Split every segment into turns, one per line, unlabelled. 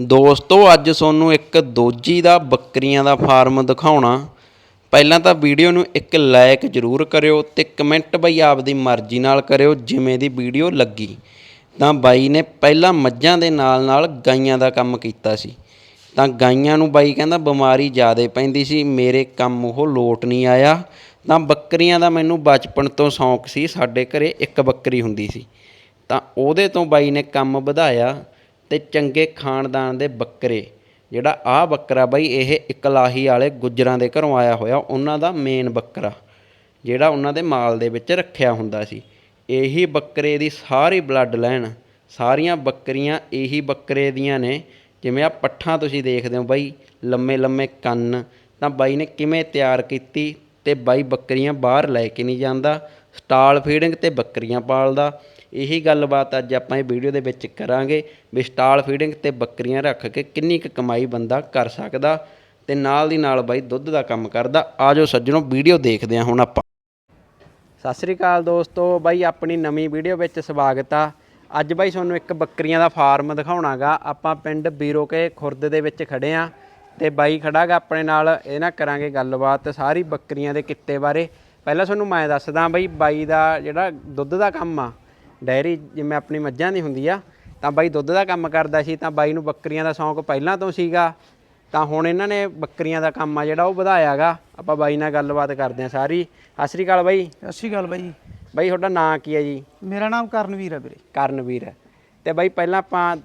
ਦੋਸਤੋ, ਅੱਜ ਤੁਹਾਨੂੰ ਇੱਕ ਦੋਜੀ ਦਾ ਬੱਕਰੀਆਂ ਦਾ ਫਾਰਮ ਦਿਖਾਉਣਾ। ਪਹਿਲਾਂ ਤਾਂ ਵੀਡੀਓ ਨੂੰ ਇੱਕ ਲਾਈਕ ਜ਼ਰੂਰ ਕਰਿਓ ਤੇ ਕਮੈਂਟ ਬਈ ਆਪਦੀ ਮਰਜ਼ੀ ਨਾਲ ਕਰਿਓ ਜਿਵੇਂ ਦੀ ਵੀਡੀਓ ਲੱਗੀ। ਤਾਂ ਬਾਈ ਨੇ ਪਹਿਲਾਂ ਮੱਝਾਂ ਦੇ ਨਾਲ ਨਾਲ ਗਾਈਆਂ ਦਾ ਕੰਮ ਕੀਤਾ ਸੀ। ਤਾਂ ਗਾਈਆਂ ਨੂੰ ਬਾਈ ਕਹਿੰਦਾ ਬਿਮਾਰੀ ਜ਼ਿਆਦਾ ਪੈਂਦੀ ਸੀ, ਮੇਰੇ ਕੰਮ ਉਹ ਲੋਟ ਨਹੀਂ ਆਇਆ। ਤਾਂ ਬੱਕਰੀਆਂ ਦਾ ਮੈਨੂੰ ਬਚਪਨ ਤੋਂ ਸ਼ੌਂਕ ਸੀ, ਸਾਡੇ ਘਰੇ ਇੱਕ ਬੱਕਰੀ ਹੁੰਦੀ ਸੀ। ਤਾਂ ਉਹਦੇ ਤੋਂ ਬਾਈ ਨੇ ਕੰਮ ਵਧਾਇਆ ਅਤੇ ਚੰਗੇ ਖਾਨਦਾਨ ਦੇ ਬੱਕਰੇ। ਜਿਹੜਾ ਆਹ ਬੱਕਰਾ ਬਾਈ, ਇਹ ਇਕਲਾਹੀ ਵਾਲੇ ਗੁੱਜਰਾਂ ਦੇ ਘਰੋਂ ਆਇਆ ਹੋਇਆ, ਉਹਨਾਂ ਦਾ ਮੇਨ ਬੱਕਰਾ, ਜਿਹੜਾ ਉਹਨਾਂ ਦੇ ਮਾਲ ਦੇ ਵਿੱਚ ਰੱਖਿਆ ਹੁੰਦਾ ਸੀ। ਇਹੀ ਬੱਕਰੇ ਦੀ ਸਾਰੀ ਬਲੱਡ ਲਾਈਨ ਸਾਰੀਆਂ ਬੱਕਰੀਆਂ ਇਹੀ ਬੱਕਰੇ ਦੀਆਂ ਨੇ। ਜਿਵੇਂ ਆ ਪੱਠਾਂ ਤੁਸੀਂ ਦੇਖਦੇ ਹੋ ਬਾਈ, ਲੰਮੇ ਲੰਮੇ ਕੰਨ, ਤਾਂ ਬਾਈ ਨੇ ਕਿਵੇਂ ਤਿਆਰ ਕੀਤੀ ਤੇ ਬਾਈ ਬੱਕਰੀਆਂ ਬਾਹਰ ਲੈ ਕੇ ਨਹੀਂ ਜਾਂਦਾ, ਸਟਾਲ ਫੀਡਿੰਗ ਤੇ ਬੱਕਰੀਆਂ ਪਾਲਦਾ ਇਹੀ ਗੱਲਬਾਤ ਅੱਜ ਆਪਾਂ ਇਹ ਵੀਡੀਓ ਦੇ ਵਿੱਚ ਕਰਾਂਗੇ ਵੀ ਸਟਾਲ ਫੀਡਿੰਗ ਤੇ ਬੱਕਰੀਆਂ ਰੱਖ ਕੇ ਕਿੰਨੀ ਕੁ ਕਮਾਈ ਬੰਦਾ ਕਰ ਸਕਦਾ ਤੇ ਨਾਲ ਦੀ ਨਾਲ ਬਾਈ ਦੁੱਧ ਦਾ ਕੰਮ ਕਰਦਾ। ਆਜੋ ਸੱਜਣੋ, ਵੀਡੀਓ ਦੇਖਦੇ ਹਾਂ ਹੁਣ ਆਪਾਂ। ਸਤਿ ਸ੍ਰੀ ਅਕਾਲ ਦੋਸਤੋ, ਬਾਈ ਆਪਣੀ ਨਵੀਂ ਵੀਡੀਓ ਵਿੱਚ ਸਵਾਗਤ ਆ। ਅੱਜ ਬਾਈ ਤੁਹਾਨੂੰ ਇੱਕ ਬੱਕਰੀਆਂ ਦਾ ਫਾਰਮ ਦਿਖਾਉਣਾਗਾ। ਆਪਾਂ ਪਿੰਡ ਬੀਰੋਕੇ ਖੁਰਦ ਦੇ ਵਿੱਚ ਖੜੇ ਆ ਤੇ ਬਾਈ ਖੜਾਗਾ ਆਪਣੇ ਨਾਲ, ਇਹ ਨਾ ਕਰਾਂਗੇ ਗੱਲਬਾਤ ਸਾਰੀ ਬੱਕਰੀਆਂ ਦੇ ਕਿੱਤੇ ਬਾਰੇ। ਪਹਿਲਾਂ ਤੁਹਾਨੂੰ ਮੈਂ ਦੱਸਦਾ ਬਾਈ ਬਾਈ ਦਾ ਜਿਹੜਾ ਦੁੱਧ ਦਾ ਕੰਮ ਆ ਡੈਰੀ ਜਿਵੇਂ ਆਪਣੀ ਮੱਝਾਂ ਦੀ ਹੁੰਦੀ ਆ ਤਾਂ ਬਾਈ ਦੁੱਧ ਦਾ ਕੰਮ ਕਰਦਾ ਸੀ ਤਾਂ ਬਾਈ ਨੂੰ ਬੱਕਰੀਆਂ ਦਾ ਸ਼ੌਂਕ ਪਹਿਲਾਂ ਤੋਂ ਸੀਗਾ। ਤਾਂ ਹੁਣ ਇਹਨਾਂ ਨੇ ਬੱਕਰੀਆਂ ਦਾ ਕੰਮ ਆ ਜਿਹੜਾ ਉਹ ਵਧਾਇਆਗਾ। ਆਪਾਂ ਬਾਈ ਨਾਲ ਗੱਲਬਾਤ ਕਰਦੇ ਆ ਸਾਰੀ। ਸਤਿ ਸ੍ਰੀ ਅਕਾਲ ਬਾਈ।
ਸਤਿ ਸ਼੍ਰੀ ਅਕਾਲ ਬਾਈ।
ਬਾਈ ਤੁਹਾਡਾ ਨਾਂ ਕੀ ਹੈ ਜੀ?
ਮੇਰਾ ਨਾਮ ਕਰਨਵੀਰ ਹੈ ਵੀਰੇ।
ਕਰਨਵੀਰ। ਤੇ ਬਾਈ ਪਹਿਲਾਂ ਆਪਾਂ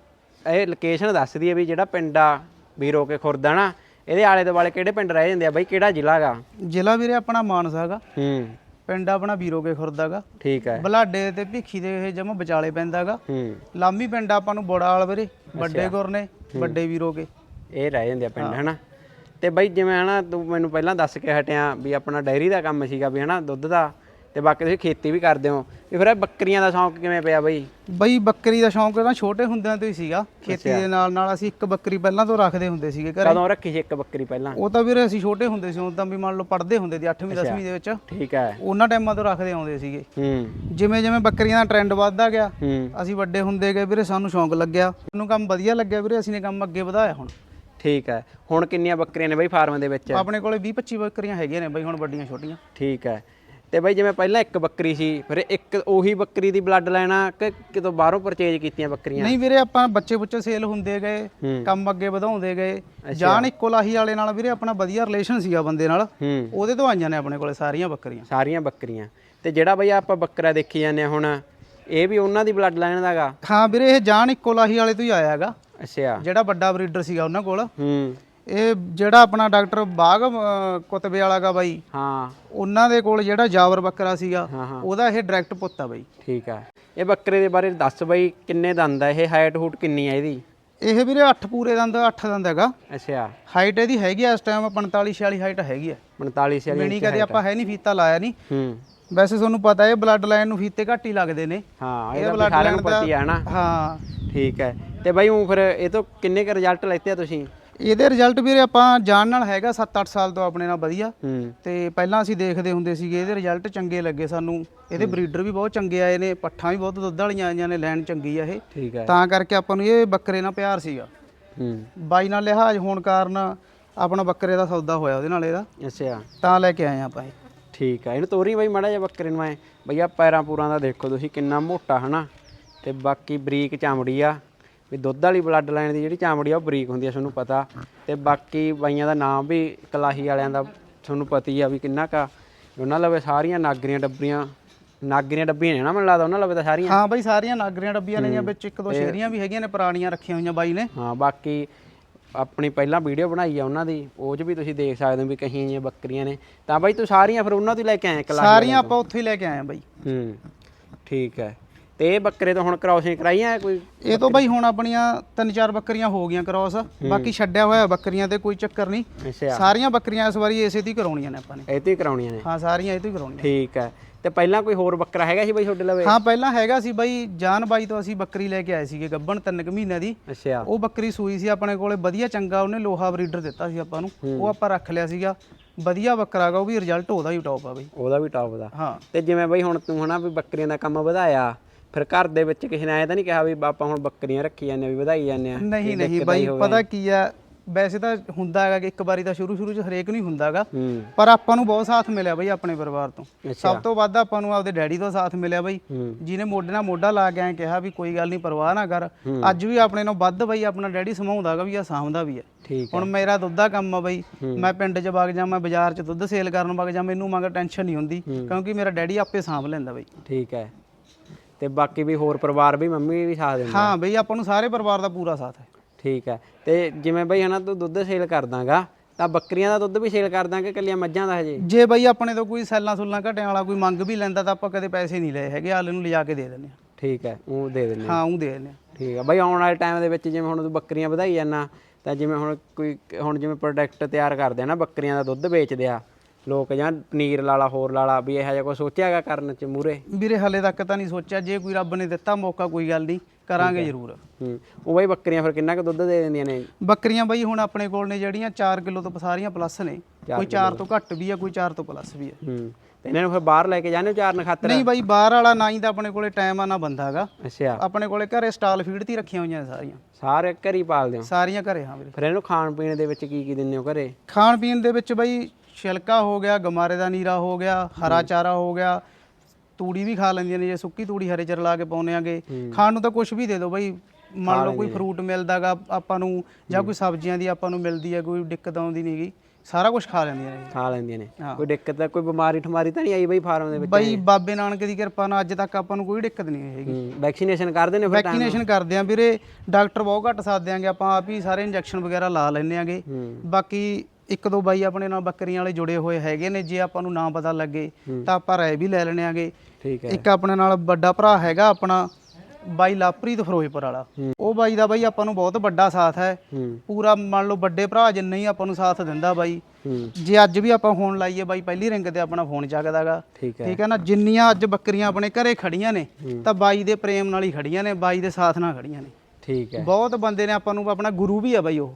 ਇਹ ਲੋਕੇਸ਼ਨ ਦੱਸ ਦਈਏ ਵੀ ਜਿਹੜਾ ਪਿੰਡ ਆ ਵੀਰੋ ਕੇ ਖੁਰਦਾ ਨਾ ਇਹਦੇ ਆਲੇ ਦੁਆਲੇ ਕਿਹੜੇ ਪਿੰਡ ਰਹਿ ਜਾਂਦੇ ਆ? ਬਾਈ ਕਿਹੜਾ ਜ਼ਿਲ੍ਹਾ ਹੈਗਾ?
ਜ਼ਿਲ੍ਹਾ ਵੀਰੇ ਆਪਣਾ ਮਾਨਸਾ ਹੈਗਾ।
ਹੂੰ।
ਪਿੰਡ ਆਪਣਾ ਵੀਰੋਗੇ ਖੁਰਦਾਗਾ
ਠੀਕ ਹੈ।
ਬਲਾਡੇ ਤੇ ਭਿੱਖੀ ਦੇ ਇਹ ਜਮਾ ਵਿਚਾਲੇ ਪੈਂਦਾਗਾ
ਹੂੰ।
ਲਾਮੀ ਪਿੰਡ ਆਪਾਂ ਨੂੰ ਬੋੜਾਲ ਵੀਰੇ ਵੱਡੇ ਗੁਰ ਨੇ ਵੱਡੇ ਵੀਰੋਗੇ
ਇਹ ਰਹਿ ਜਾਂਦੇ ਆ ਪਿੰਡ ਹਨਾ? ਤੇ ਬਾਈ ਜਿਵੇਂ ਹਨਾ ਤੂੰ ਮੈਨੂੰ ਪਹਿਲਾਂ ਦੱਸ ਕੇ ਹਟਿਆ ਵੀ ਆਪਣਾ ਡੈਰੀ ਦਾ ਕੰਮ ਸੀਗਾ ਵੀ ਹਨਾ ਦੁੱਧ ਦਾ। ਤੇ ਬਾਕੀ ਤੁਸੀਂ ਖੇਤੀ ਵੀ ਕਰਦੇ ਹੋ। ਵੀ ਫਿਰ ਇਹ ਬੱਕਰੀਆਂ ਦਾ ਸ਼ੌਂਕ ਕਿਵੇਂ ਪਿਆ ਬਾਈ?
ਬਈ ਬੱਕਰੀ ਦਾ ਸ਼ੌਂਕ ਤਾਂ ਛੋਟੇ ਹੁੰਦਿਆਂ ਤੋਂ ਹੀ ਸੀਗਾ। ਖੇਤੀ ਦੇ ਨਾਲ ਨਾਲ ਅਸੀਂ ਇੱਕ ਬੱਕਰੀ ਪਹਿਲਾਂ ਤੋਂ ਰੱਖਦੇ ਹੁੰਦੇ ਸੀਗੇ ਘਰੇ।
ਕਦੋਂ ਰੱਖੀ ਸੀ ਇੱਕ ਬੱਕਰੀ ਪਹਿਲਾਂ?
ਉਹ ਤਾਂ ਵੀਰੇ ਅਸੀਂ ਛੋਟੇ ਹੁੰਦੇ ਸੀ ਉਦੋਂ ਵੀ ਮੰਨ ਲਓ ਪੜ੍ਹਦੇ ਹੁੰਦੇ ਸੀ 8ਵੀਂ 10ਵੀਂ ਦੇ ਵਿੱਚ।
ਠੀਕ ਹੈ।
ਉਹਨਾਂ ਟਾਈਮਾਂ ਤੋਂ ਰੱਖਦੇ ਆਉਂਦੇ ਸੀਗੇ।
ਹੂੰ।
ਜਿਵੇਂ ਜਿਵੇਂ ਬੱਕਰੀਆਂ ਦਾ ਟ੍ਰੈਂਡ ਵੱਧਦਾ ਗਿਆ ਅਸੀਂ ਵੱਡੇ ਹੁੰਦੇ ਗਏ ਵੀਰੇ ਸਾਨੂੰ ਸ਼ੌਂਕ ਲੱਗਿਆ। ਸਾਨੂੰ ਕੰਮ ਵਧੀਆ ਲੱਗਿਆ ਵੀਰੇ ਅਸੀਂ ਨੇ ਕੰਮ ਅੱਗੇ ਵਧਾਇਆ ਹੁਣ।
ਠੀਕ ਹੈ। ਹੁਣ ਕਿੰਨੀਆਂ ਬੱਕਰੀਆਂ ਨੇ ਬਾਈ ਫਾਰਮ ਦੇ ਵਿੱਚ?
ਆਪਣੇ ਕੋਲੇ 20 25 ਬੱਕਰੀਆਂ ਹੈਗੀਆਂ ਨੇ ਬਈ ਹੁਣ ਵੱਡੀਆਂ ਛੋਟੀਆਂ।
ਠੀਕ ਹੈ। ਤੇ ਬਾਈ ਜਿਵੇਂ ਪਹਿਲਾਂ ਇੱਕ ਬੱਕਰੀ ਸੀ ਫਿਰ ਇੱਕ ਉਹੀ ਬੱਕਰੀ ਦੀ ਬਲੱਡ ਲੈਣਾ ਕਿ ਕਿਤੋਂ ਬਾਹਰੋਂ ਪਰਚੇਜ ਕੀਤੀਆਂ ਬੱਕਰੀਆਂ?
ਨਹੀਂ ਵੀਰੇ ਆਪਾਂ ਬੱਚੇ ਬੁੱਚੇ ਸੇਲ ਹੁੰਦੇ ਗਏ। ਕੰਮ ਅੱਗੇ ਵਧਾਉਂਦੇ ਗਏ। ਜਾਨ ਇੱਕੋ ਲਾਹੀ ਵਾਲੇ ਨਾਲ ਵੀਰੇ ਆਪਣਾ ਵਧੀਆ ਰਿਲੇਸ਼ਨ ਸੀਗਾ ਬੰਦੇ ਨਾਲ। ਉਹਦੇ ਤੋਂ ਆਈਆਂ ਨੇ ਆਪਣੇ ਕੋਲੇ ਸਾਰੀਆਂ ਬੱਕਰੀਆਂ।
ਸਾਰੀਆਂ ਬੱਕਰੀਆਂ। ਤੇ ਜਿਹੜਾ ਬਈ ਆਪਾਂ ਬੱਕਰਾ ਦੇਖੀ ਜਾਂਦੇ ਹੁਣ ਇਹ ਵੀ ਉਹਨਾਂ ਦੀ ਬਲੱਡ ਲਾਈਨ ਦਾਗਾ
ਹਾਂ ਵੀਰੇ ਇਹ ਜਾਨ ਇੱਕੋ ਲਾਹੀ ਵਾਲੇ ਤੋਂ ਹੀ ਆਇਆ ਹੈਗਾ।
ਅੱਛਾ।
ਜਿਹੜਾ ਵੱਡਾ ਬਰੀਡਰ ਸੀਗਾ ਉਹਨਾਂ ਕੋਲ।
ਹੂੰ।
ਇਹ ਜਿਹੜਾ ਆਪਣਾ ਡਾਕਟਰ ਬਾਗ ਅਹ, ਕੁਤਬੇ ਵਾਲਾ ਗਾ ਬਾਈ
ਹਾਂ।
ਉਹਨਾਂ ਦੇ ਕੋਲ ਜਿਹੜਾ ਜਾਵਰ ਬੱਕਰਾ ਸੀਗਾ
ਹਾਂ, ਹਾਂ।
ਉਹਦਾ ਇਹ ਡਾਇਰੈਕਟ ਪੁੱਤ ਆ ਬਾਈ।
ਠੀਕ ਹੈ ਇਹ ਬੱਕਰੇ ਦੇ ਬਾਰੇ ਦੱਸ ਬਈ ਕਿੰਨੇ ਦੰਦ ਆ? ਇਹ ਹਾਈਟ ਹੂਟ ਕਿੰਨੀ ਆ ਇਹਦੀ?
ਇਹ ਵੀਰੇ 8 ਪੂਰੇ ਦੰਦ 8 ਦੰਦ ਹੈਗਾ।
ਅੱਛਾ।
ਹਾਈਟ ਇਹਦੀ ਹੈਗੀ ਆ ਇਸ ਟਾਈਮ 45 46 ਹਾਈਟ ਹੈਗੀ ਆ।
45 ਛਿਆਲੀ
ਮਿਣੀ ਕਦੇ ਆਪਾਂ ਹੈ ਨਹੀਂ ਫੀਤਾ ਲਾਇਆ ਨਹੀਂ
ਹੂੰ।
ਵੈਸੇ ਤੁਹਾਨੂੰ ਪਤਾ ਹੈ ਬਲੱਡ ਲਾਈਨ ਨੂੰ ਫੀਤੇ ਘੱਟ ਹੀ ਲੱਗਦੇ ਨੇ।
ਹਾਂ
ਇਹ
ਇਹਦਾ
blood
ਸਾਰਿਆਂ ਨੂੰ
line ਦਾ-
ਪਤੀ ਆ ਨਾ।
ਹਾਂ।
ਠੀਕ ਹੈ। ਤੇ ਬਾਈ ਉਹ ਫਿਰ ਇਹ ਤੋਂ ਕਿੰਨੇ ਕ ਰਿਜ਼ਲਟ ਲੈਤੇ ਆ ਤੁਸੀਂ?
ਇਹਦੇ ਰਿਜ਼ਲਟ ਵੀਰੇ ਆਪਾਂ ਜਾਣ ਨਾਲ ਹੈਗਾ 7-8 ਸਾਲ ਤੋਂ ਆਪਣੇ ਨਾਲ ਵਧੀਆ।
ਹੂੰ।
ਤੇ ਪਹਿਲਾਂ ਅਸੀਂ ਦੇਖਦੇ ਹੁੰਦੇ ਸੀਗੇ ਇਹਦੇ ਰਿਜ਼ਲਟ ਚੰਗੇ ਲੱਗੇ ਸਾਨੂੰ। ਇਹਦੇ ਬਰੀਡਰ ਵੀ ਬਹੁਤ ਚੰਗੇ ਆਏ ਨੇ ਪੱਠਾਂ ਵੀ ਬਹੁਤ ਦੁੱਧ ਵਾਲੀਆਂ ਆਈਆਂ ਨੇ ਲੈਣ ਚੰਗੀ ਆ ਇਹ।
ਠੀਕ ਹੈ
ਤਾਂ ਕਰਕੇ ਆਪਾਂ ਨੂੰ ਇਹ ਬੱਕਰੇ ਨਾਲ ਪਿਆਰ ਸੀਗਾ।
ਹੂੰ।
ਬਾਈ ਨਾਲ ਲਿਹਾਜ਼ ਹੋਣ ਕਾਰਨ ਆਪਣਾ ਬੱਕਰੇ ਦਾ ਸੌਦਾ ਹੋਇਆ ਉਹਦੇ ਨਾਲ ਇਹਦਾ।
ਅੱਛਾ।
ਤਾਂ ਲੈ ਕੇ ਆਏ ਆਪਾਂ ਇਹ।
ਠੀਕ ਹੈ ਇਹਨੂੰ ਤੋਰੀ ਬਾਈ ਮਾੜਾ ਜਿਹਾ ਬੱਕਰੇ ਨੂੰ ਐ। ਭਈਆ ਪੈਰਾਂ ਪੂਰਾਂ ਦਾ ਦੇਖੋ ਤੁਸੀਂ ਕਿੰਨਾ ਮੋਟਾ ਹਨਾ। ਤੇ ਬਾਕੀ ਬਰੀਕ ਚਮੜੀ ਆ। ਵੀ ਦੁੱਧ ਵਾਲੀ ਬਲੱਡ ਲਾਈਨ ਦੀ ਜਿਹੜੀ ਚਮੜੀ ਆ ਉਹ ਬਰੀਕ ਹੁੰਦੀ ਆ ਤੁਹਾਨੂੰ ਪਤਾ। ਤੇ ਬਾਕੀ ਬਾਈਆਂ ਦਾ ਨਾਮ ਵੀ ਕਲਾਹੀ ਵਾਲਿਆਂ ਦਾ ਤੁਹਾਨੂੰ ਪਤਾ ਹੀ ਆ ਵੀ ਕਿੰਨਾ ਕਾ ਉਹਨਾਂ ਲਵੇ ਸਾਰੀਆਂ ਨਾਗਰੀਆਂ ਡੱਬੀਆਂ। ਨਾਗਰੀਆਂ ਡੱਬੀਆਂ ਨੇ ਨਾ ਮੈਨੂੰ ਲੱਗਦਾ ਉਹਨਾਂ ਲਵੇ ਤਾਂ ਸਾਰੀਆਂ।
ਹਾਂ ਬਾਈ ਸਾਰੀਆਂ ਨਾਗਰੀਆਂ ਡੱਬੀਆਂ ਨੇ ਜਾਂ ਵਿੱਚ ਇੱਕ ਦੋ ਸ਼ੇਰੀਆਂ ਵੀ ਹੈਗੀਆਂ ਨੇ ਪੁਰਾਣੀਆਂ ਰੱਖੀਆਂ ਹੋਈਆਂ ਬਾਈ ਨੇ।
ਹਾਂ ਬਾਕੀ ਆਪਣੀ ਪਹਿਲਾਂ ਵੀਡੀਓ ਬਣਾਈ ਆ ਉਹਨਾਂ ਦੀ ਉਹ 'ਚ ਵੀ ਤੁਸੀਂ ਦੇਖ ਸਕਦੇ ਹੋ ਵੀ ਕਹੀਆਂ ਜਿਹੀਆਂ ਬੱਕਰੀਆਂ ਨੇ। ਤਾਂ ਬਾਈ ਤੂੰ ਸਾਰੀਆਂ ਫਿਰ ਉਹਨਾਂ ਤੋਂ ਹੀ ਲੈ ਕੇ ਆਇਆ ਕਲਾਹੀ
ਸਾਰੀਆਂ ਆਪਾਂ ਉੱਥੇ ਹੀ ਲੈ ਕੇ ਆਏ ਆ ਬਾਈ।
ਹੂੰ ਠੀਕ ਹੈ। ਤੇ ਇਹ ਬੱਕਰੇ ਤੋਂ ਹੁਣ ਕ੍ਰਾਸਿੰਗ ਕਰਾਈਆਂ ਕੋਈ?
ਇਹ ਤੋਂ ਬਾਈ ਹੁਣ ਆਪਣੀਆਂ ਤਿੰਨ ਚਾਰ ਬੱਕਰੀਆਂ ਹੋ ਗਈਆਂ ਕ੍ਰਾਸ ਬਾਕੀ ਛੱਡਿਆ ਹੋਇਆ ਬੱਕਰੀਆਂ ਤੇ ਕੋਈ ਚੱਕਰ ਨਹੀਂ। ਸਾਰੀਆਂ ਬੱਕਰੀਆਂ ਇਸ ਵਾਰੀ ਇਸੇ ਦੀ ਕਰਾਉਣੀਆਂ ਨੇ ਆਪਾਂ ਨੇ।
ਇਹ ਤੋਂ ਕਰਾਉਣੀਆਂ ਨੇ।
ਹਾਂ ਸਾਰੀਆਂ ਇਹ ਤੋਂ ਹੀ ਕਰਾਉਣੀਆਂ
ਠੀਕ ਹੈ ਤੇ ਪਹਿਲਾਂ ਕੋਈ ਹੋਰ ਬੱਕਰਾ ਹੈਗਾ ਸੀ ਬਾਈ ਤੁਹਾਡੇ ਲਵੇ?
ਹਾਂ ਪਹਿਲਾਂ ਹੈਗਾ ਸੀ ਬਾਈ ਜਾਨ ਬਾਈ ਤੋਂ ਅਸੀਂ ਬੱਕਰੀ ਲੈ ਕੇ ਆਏ ਸੀਗੇ ਗੱਬਣ ਤਿੰਨ ਕੁ ਮਹੀਨਿਆਂ ਦੀ।
ਅੱਛਾ।
ਉਹ ਬੱਕਰੀ ਸੂਈ ਸੀ ਆਪਣੇ ਕੋਲੇ ਵਧੀਆ ਚੰਗਾ ਉਹਨੇ ਲੋਹਾ ਬਰੀਡਰ ਦਿੱਤਾ ਸੀ ਆਪਾਂ ਨੂੰ। ਉਹ ਆਪਾਂ ਰੱਖ ਲਿਆ ਸੀਗਾ। ਵਧੀਆ ਬੱਕਰਾ ਗਾ ਉਹ ਵੀ ਰਿਜ਼ਲਟ ਉਹਦਾ ਹੀ ਟੌਪ ਆ ਬਾਈ।
ਉਹਦਾ ਵੀ ਟੌਪ ਦਾ।
ਹਾਂ।
ਤੇ ਜਿਵੇਂ ਬਾਈ ਹੁਣ ਤੂੰ ਹਨਾ ਵੀ ਬੱਕਰੀਆਂ ਦਾ ਕੰਮ ਵਧਾਇਆ ਫਿਰ ਘਰ ਦੇ ਵਿੱਚ ਕਿਸੇ ਨੇ ਆਇਆ ਤਾਂ ਨਹੀਂ ਕਿਹਾ ਵੀ ਆਪਾਂ ਹੁਣ ਬੱਕਰੀਆਂ ਰੱਖੀ ਜਾਂਦੇ ਆ ਵੀ ਵਧਾਈ ਜਾਂਦੇ ਆ
ਨਹੀਂ ਨਹੀਂ ਬਾਈ। ਪਤਾ ਕੀ ਆ ਵੈਸੇ ਤਾਂ ਹੁੰਦਾ ਹੈਗਾ ਕਿ ਇੱਕ ਵਾਰੀ ਤਾਂ ਸ਼ੁਰੂ ਸ਼ੁਰੂ ਚ ਹਰੇਕ ਨੂੰ ਹੀ ਹੁੰਦਾਗਾ ਪਰ ਆਪਾਂ ਨੂੰ ਬਹੁਤ ਸਾਥ ਮਿਲਿਆ ਬਾਈ ਆਪਣੇ ਪਰਿਵਾਰ ਤੋਂ। ਸਭ ਤੋਂ ਵੱਧ ਆਪਾਂ ਨੂੰ ਆਪਦੇ ਡੈਡੀ ਤੋਂ ਸਾਥ ਮਿਲਿਆ ਬਾਈ ਜਿਹਨੇ ਮੋਢੇ ਨਾਲ ਮੋਢਾ ਲਾ ਕੇ ਐਂ ਕਿਹਾ ਵੀ ਕੋਈ ਗੱਲ ਨਹੀਂ ਪਰਵਾਹ ਨਾ ਕਰ। ਅੱਜ ਵੀ ਆਪਣੇ ਨਾਲ ਵੱਧ ਬਾਈ ਆਪਣਾ ਡੈਡੀ ਸਮਾਉਂਦਾਗਾ ਵੀ ਆ ਸਾਂਭਦਾ ਵੀ ਹੈ। ਹੁਣ ਮੇਰਾ ਦੁੱਧ ਦਾ ਕੰਮ ਆ ਬਾਈ ਮੈਂ ਪਿੰਡ 'ਚ ਵਗ ਜਾ ਮੈਂ ਬਾਜ਼ਾਰ 'ਚ ਦੁੱਧ ਸੇਲ ਕਰਨ ਵਗ ਜਾ ਮੈਨੂੰ ਮਗਰ ਟੈਨਸ਼ਨ ਨਹੀਂ ਹੁੰਦੀ ਕਿਉਂਕਿ ਮੇਰਾ ਡੈਡੀ ਆਪੇ ਸਾਂਭ ਲੈਂਦਾ ਬਾਈ।
ਠੀਕ ਹੈ। ਤੇ ਬਾਕੀ ਵੀ ਹੋਰ ਪਰਿਵਾਰ ਵੀ ਮੰਮੀ ਵੀ ਸਾਥ ਦਿੰਦੇ
ਹਾਂ ਬਈ ਆਪਾਂ ਨੂੰ ਸਾਰੇ ਪਰਿਵਾਰ ਦਾ ਪੂਰਾ ਸਾਥ ਹੈ।
ਠੀਕ ਹੈ। ਤੇ ਜਿਵੇਂ ਬਈ ਹਨਾ ਤੂੰ ਦੁੱਧ ਸੇਲ ਕਰਦਾਗਾ ਤਾਂ ਬੱਕਰੀਆਂ ਦਾ ਦੁੱਧ ਵੀ ਸੇਲ ਕਰਦਾਂਗੇ ਕੱਲੀਆਂ ਮੱਝਾਂ ਦਾ ਹਜੇ?
ਜੇ ਬਈ ਆਪਣੇ ਤੋਂ ਕੋਈ ਸੈੱਲਾਂ ਸੁੱਲਾਂ ਘਟਿਆਂ ਵਾਲਾ ਕੋਈ ਮੰਗ ਵੀ ਲੈਂਦਾ ਤਾਂ ਆਪਾਂ ਕਦੇ ਪੈਸੇ ਨਹੀਂ ਲਏ ਹੈਗੇ ਆਲੇ ਨੂੰ ਲਿਜਾ ਕੇ ਦੇ ਦਿੰਦੇ
ਠੀਕ ਹੈ ਉਹ ਦੇ ਦਿੰਦੇ
ਹਾਂ। ਹਾਂ ਉਹ ਦੇ ਦਿੰਦੇ ਹਾਂ।
ਠੀਕ ਹੈ। ਬਈ ਆਉਣ ਵਾਲੇ ਟਾਈਮ ਦੇ ਵਿੱਚ ਜਿਵੇਂ ਹੁਣ ਤੂੰ ਬੱਕਰੀਆਂ ਵਧਾਈ ਜਾਂਦਾ ਤਾਂ ਜਿਵੇਂ ਹੁਣ ਕੋਈ ਹੁਣ ਜਿਵੇਂ ਪ੍ਰੋਡਕਟ ਤਿਆਰ ਕਰਦੇ ਆ ਨਾ ਬੱਕਰੀਆਂ ਦਾ ਦੁੱਧ ਵੇਚਦੇ ਆ ਲੋਕ ਜਾਂ ਪਨੀਰ ਲਾਲਾ ਹੋਰ ਲਾਲਾ ਵੀ ਇਹੋ ਜਿਹਾ ਕੋਈ ਸੋਚਿਆਗਾ ਕਰਨ ਚ ਮੂਰੇ
ਵੀਰੇ ਹਲੇ ਤੱਕ ਤਾਂ ਨਹੀਂ ਸੋਚਿਆ। ਜੇ ਕੋਈ ਰੱਬ ਨੇ ਦਿੱਤਾ ਮੌਕਾ ਕੋਈ ਗੱਲ ਨਹੀਂ। ਕਰਾਂਗੇ ਜ਼ਰੂਰ।
ਹੂੰ ਉਹ ਬਈ ਬੱਕਰੀਆਂ ਫਿਰ ਕਿੰਨਾ ਕੁ ਦੁੱਧ ਦੇ ਦਿੰਦੀਆਂ ਨੇ?
ਬੱਕਰੀਆਂ ਬਈ ਹੁਣ ਆਪਣੇ ਕੋਲ ਨੇ ਜਿਹੜੀਆਂ 4 ਕਿਲੋ ਤੋਂ ਸਾਰੀਆਂ ਪਲੱਸ ਨੇ। ਕੋਈ 4 ਤੋਂ। ਘੱਟ ਵੀ ਆ ਕੋਈ 4 ਤੋਂ ਪਲੱਸ ਵੀ ਆ।
ਹੂੰ ਤੇ ਇਹਨਾਂ ਨੂੰ ਫਿਰ ਬਾਹਰ ਲੈ ਕੇ ਜਾਂਦੇ ਚਾਰਨ ਖਾਤਰ?
ਨਹੀਂ ਬਾਈ ਬਾਹਰ ਵਾਲਾ ਨਾ ਹੀ ਤਾਂ ਆਪਣੇ ਕੋਲੇ ਟਾਈਮ ਆ ਨਾ ਬੰਦਾ ਹੈਗਾ।
ਅੱਛਾ।
ਆਪਣੇ ਕੋਲੇ ਘਰੇ ਸਟਾਲ ਫੀਡ ਤੇ ਰੱਖੀਆਂ ਹੋਈਆਂ ਨੇ ਸਾਰੀਆਂ।
ਸਾਰੇ ਘਰ ਪਾਲਦੇ ਹੋ?
ਸਾਰੀਆਂ ਘਰੇ ਹਾਂ ਵੀਰੇ।
ਫਿਰ ਇਹਨੂੰ ਖਾਣ ਪੀਣ ਦੇ ਵਿੱਚ ਕੀ ਕੀ ਦਿੰਦੇ ਹੋ ਘਰੇ?
ਖਾਣ ਪੀਣ ਦੇ ਵਿੱਚ ਬਈ ਛਿਲਕਾ ਹੋ ਗਿਆ ਗਮਾਰੇ ਦਾ ਨੀਰਾ ਹੋ ਗਿਆ ਹਰਾ ਚਾਰਾ ਹੋ ਗਿਆ ਤੂੜੀ ਵੀ ਖਾ ਲੈਂਦੀਆਂ ਨੇ ਜੇ ਸੁੱਕੀ ਤੂੜੀ ਹਰੇ ਚ ਰਲਾ ਕੇ ਪਾਉਨੇ ਆਗੇ। ਖਾਣ ਨੂੰ ਤਾਂ ਕੁਝ ਵੀ ਦੇ ਦਿਓ ਬਈ ਮੰਨ ਲਓ ਕੋਈ ਫਰੂਟ ਮਿਲਦਾਗਾ ਆਪਾਂ ਨੂੰ ਜਾਂ ਕੋਈ ਸਬਜ਼ੀਆਂ ਦੀ ਆਪਾਂ ਨੂੰ ਮਿਲਦੀ ਹੈ ਕੋਈ ਦਿੱਕਤ ਆਉਂਦੀ ਨਹੀਂਗੀ ਸਾਰਾ ਕੁਝ ਖਾ ਲੈਂਦੀਆਂ ਨੇ।
ਖਾ ਲੈਂਦੀਆਂ ਨੇ। ਕੋਈ ਦਿੱਕਤ ਤਾਂ ਕੋਈ ਬਿਮਾਰੀ ਠਮਾਰੀ ਤਾਂ ਨਹੀਂ ਆਈ ਬਈ ਫਾਰਮ ਦੇ ਵਿੱਚ?
ਬਈ ਬਾਬੇ ਨਾਨਕ ਦੀ ਕਿਰਪਾ ਨਾਲ ਅੱਜ ਤੱਕ ਆਪਾਂ ਨੂੰ ਕੋਈ ਦਿੱਕਤ ਨਹੀਂ ਹੈਗੀ।
ਵੈਕਸੀਨੇਸ਼ਨ ਕਰਦੇ ਨੇ ਫਿਰ
ਵੈਕਸੀਨੇਸ਼ਨ ਕਰਦੇ ਆਂ ਵੀਰੇ ਡਾਕਟਰ ਬਹੁਤ ਘੱਟ ਸਾਥ ਦਿਆਂਗੇ ਆਪਾਂ ਆਪ ਹੀ ਸਾਰੇ ਇੰਜੈਕਸ਼ਨ ਵਗੈਰਾ ਲਾ ਲੈਂਦੇ ਆਂਗੇ। ਬਾਕੀ ਇੱਕ ਦੋ ਬਾਈ ਆਪਣੇ ਨਾਲ ਬੱਕਰੀਆਂ ਵਾਲੇ ਜੁੜੇ ਹੋਏ ਹੈਗੇ ਨੇ ਜੇ ਆਪਾਂ ਨੂੰ ਨਾ ਪਤਾ ਲੱਗੇ ਤਾਂ ਆਪਾਂ ਰਾਏ ਵੀ ਲੈ ਲੈਣੇ ਆਂਗੇ।
ਠੀਕ ਹੈ।
ਇੱਕ ਆਪਣੇ ਨਾਲ ਵੱਡਾ ਭਰਾ ਹੈਗਾ ਆਪਣਾ ਬਾਈ ਲਾਪਰੀਤ ਫਿਰੋਜ਼ਪੁਰ ਵਾਲਾ। ਉਹ ਬਾਈ ਦਾ ਬਾਈ ਆਪਾਂ ਨੂੰ ਬਹੁਤ ਵੱਡਾ ਸਾਥ ਹੈ। ਪੂਰਾ ਮੰਨ ਲਓ ਵੱਡੇ ਭਰਾ ਜਿੰਨਾ ਹੀ ਆਪਾਂ ਨੂੰ ਸਾਥ ਦਿੰਦਾ ਬਾਈ। ਜੇ ਅੱਜ ਵੀ ਆਪਾਂ ਫੋਨ ਲਾਈਏ ਬਾਈ ਪਹਿਲੀ ਰਿੰਗ ਤੇ ਆਪਣਾ ਫੋਨ ਚੱਕਦਾਗਾ
ਠੀਕ ਹੈ।
ਨਾ? ਜਿੰਨੀਆਂ ਅੱਜ ਬੱਕਰੀਆਂ ਆਪਣੇ ਘਰੇ ਖੜੀਆਂ ਨੇ ਤਾਂ ਬਾਈ ਦੇ ਪ੍ਰੇਮ ਨਾਲ ਹੀ ਖੜੀਆਂ ਨੇ ਬਾਈ ਦੇ ਸਾਥ ਨਾਲ ਖੜੀਆਂ ਨੇ।
ਠੀਕ ਹੈ।
ਬਹੁਤ ਬੰਦੇ ਨੇ ਆਪਾਂ ਨੂੰ ਆਪਣਾ ਗੁਰੂ ਵੀ ਆ ਬਾਈ ਉਹ।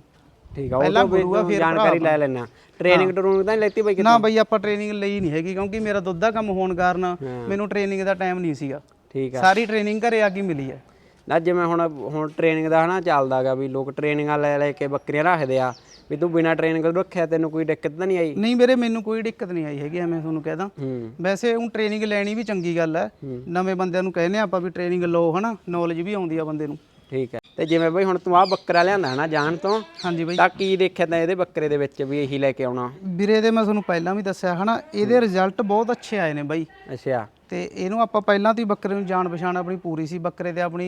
ਠੀਕ ਆ ਉਹ
ਪਹਿਲਾਂ
ਤੋਂ
ਗੁਰੂ ਆ,
ਤੂੰ
ਫਿਰ
ਜਾਣਕਾਰੀ ਲੈ ਲੈਣਾ ਟ੍ਰੇਨਿੰਗ ਟਰੂਨਿੰਗ ਤਾਂ ਨਹੀਂ ਲੈਤੀ ਬਈ
ਨਾ ਬਾਈ ਆਪਾਂ ਟ੍ਰੇਨਿੰਗ ਲਈ ਨਹੀਂ ਹੈਗੀ ਕਿਉਂਕਿ ਮੇਰਾ ਦੁੱਧ ਦਾ ਕੰਮ ਹੋਣ ਕਾਰਨ। ਮੈਨੂੰ ਟ੍ਰੇਨਿੰਗ ਦਾ ਟਾਈਮ ਨਹੀਂ ਸੀਗਾ।
ਠੀਕ ਆ।
ਸਾਰੀ ਟ੍ਰੇਨਿੰਗ ਘਰੇ ਆ ਕੇ ਮਿਲੀ ਹੈ।
ਨਾ ਜਿਵੇਂ ਹੁਣ ਹੁਣ ਟ੍ਰੇਨਿੰਗ ਦਾ ਹਨਾ ਚੱਲਦਾਗਾ ਵੀ ਲੋਕ ਟ੍ਰੇਨਿੰਗਾਂ ਲੈ ਲੈ ਕੇ ਬੱਕਰੀਆਂ ਰੱਖਦੇ ਆ ਵੀ ਤੂੰ ਬਿਨਾ ਟ੍ਰੇਨਿੰਗ ਤੋਂ ਰੱਖਿਆ ਤੈਨੂੰ ਕੋਈ ਦਿੱਕਤ ਤਾਂ ਨਹੀਂ ਆਈ?
ਨਹੀਂ ਵੀਰੇ ਮੈਨੂੰ ਕੋਈ ਦਿੱਕਤ ਨਹੀਂ ਆਈ ਹੈਗੀ ਐਵੇਂ ਤੁਹਾਨੂੰ ਕਹਿਦਾ
ਹੂੰ।
ਵੈਸੇ ਉਹ ਟ੍ਰੇਨਿੰਗ ਲੈਣੀ ਵੀ ਚੰਗੀ ਗੱਲ ਹੈ। ਨਵੇਂ ਬੰਦਿਆਂ ਨੂੰ ਕਹਿੰਦੇ ਆਪਾਂ ਵੀ ਟ੍ਰੇਨਿੰਗ ਲਓ ਹਨਾ ਨੌਲੇਜ ਵੀ ਆਉਂਦੀ ਆ ਬੰਦੇ ਨੂੰ।
ਠੀਕ ਹੈ। ਤੇ ਜਿਵੇਂ ਬਈ ਹੁਣ ਤੂੰ ਆ ਬੱਕਰਾ ਲਿਆਂਦਾ ਹਨਾ ਜਾਣ ਤੋਂ
ਹਾਂਜੀ ਬਾਈ।
ਤਾਂ ਕੀ ਦੇਖਿਆ ਤਾਂ ਇਹਦੇ ਬੱਕਰੇ ਦੇ ਵਿੱਚ ਵੀ ਇਹੀ ਲੈ ਕੇ ਆਉਣਾ?
ਵੀਰੇ ਦੇ ਮੈਂ ਤੁਹਾਨੂੰ ਪਹਿਲਾਂ ਵੀ ਦੱਸਿਆ ਹਨਾ ਇਹਦੇ ਰਿਜ਼ਲਟ ਬਹੁਤ ਅੱਛੇ ਆਏ ਨੇ ਬਾਈ।
ਅੱਛਾ।
ਤੇ ਇਹਨੂੰ ਆਪਾਂ ਪਹਿਲਾਂ ਤੋਂ ਹੀ ਬੱਕਰੇ ਨੂੰ ਜਾਣ ਪਛਾਣ ਆਪਣੀ ਪੂਰੀ ਸੀ ਬੱਕਰੇ ਤੇ ਆਪਣੀ